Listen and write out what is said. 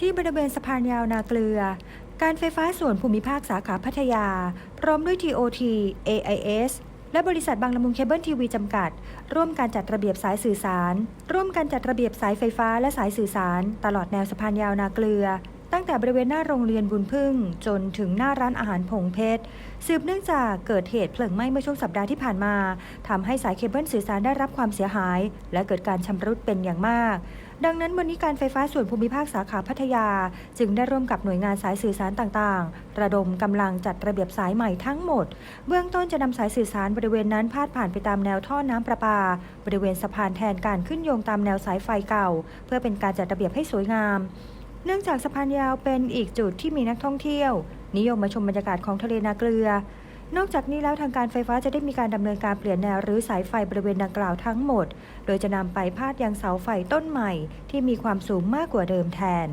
ที่บริเวณสะพานยาวนาเกลือ การไฟฟ้าส่วนภูมิภาคสาขาพัทยา พร้อมด้วย TOT AIS และบริษัทบางละมุงเคเบิลทีวีจำกัด ร่วมการจัดระเบียบสายสื่อสาร ร่วมการจัดระเบียบสายไฟฟ้าและสายสื่อสาร ตลอดแนวสะพานยาวนาเกลือ แต่บริเวณหน้าโรงเรียนบุญพึ่ง จนถึงหน้าร้านอาหารผงเพชร สืบเนื่องจากเกิดเหตุเพลิงไหม้เมื่อช่วงสัปดาห์ที่ผ่านมาทำให้สายเคเบิลสื่อสารได้รับความเสียหาย และเกิดการชำรุดเป็นอย่างมาก ดังนั้นวันนี้การไฟฟ้าส่วนภูมิภาคสาขาพัทยา จึงได้ร่วมกับหน่วยงานสายสื่อสารต่างๆ ระดมกำลังจัดระเบียบสายใหม่ทั้งหมด เบื้องต้นจะนำสายสื่อสารบริเวณนั้นพาดผ่านไปตามแนวท่อน้ำประปา บริเวณสะพานแทนการขึ้นโยงตามแนวสายไฟเก่า เพื่อเป็นการจัดระเบียบให้สวยงาม เนื่องจากสะพานยาวเป็นอีกจุดที่มีนักท่องเที่ยว นิยมมาชมบรรยากาศของทะเลนาเกลือ นอกจากนี้แล้วทางการไฟฟ้าจะได้มีการดำเนินการเปลี่ยนแนวหรือสายไฟบริเวณดังกล่าวทั้งหมด โดยจะนำไปพาดยังเสาไฟต้นใหม่ ที่มีความสูงมากกว่าเดิมแทน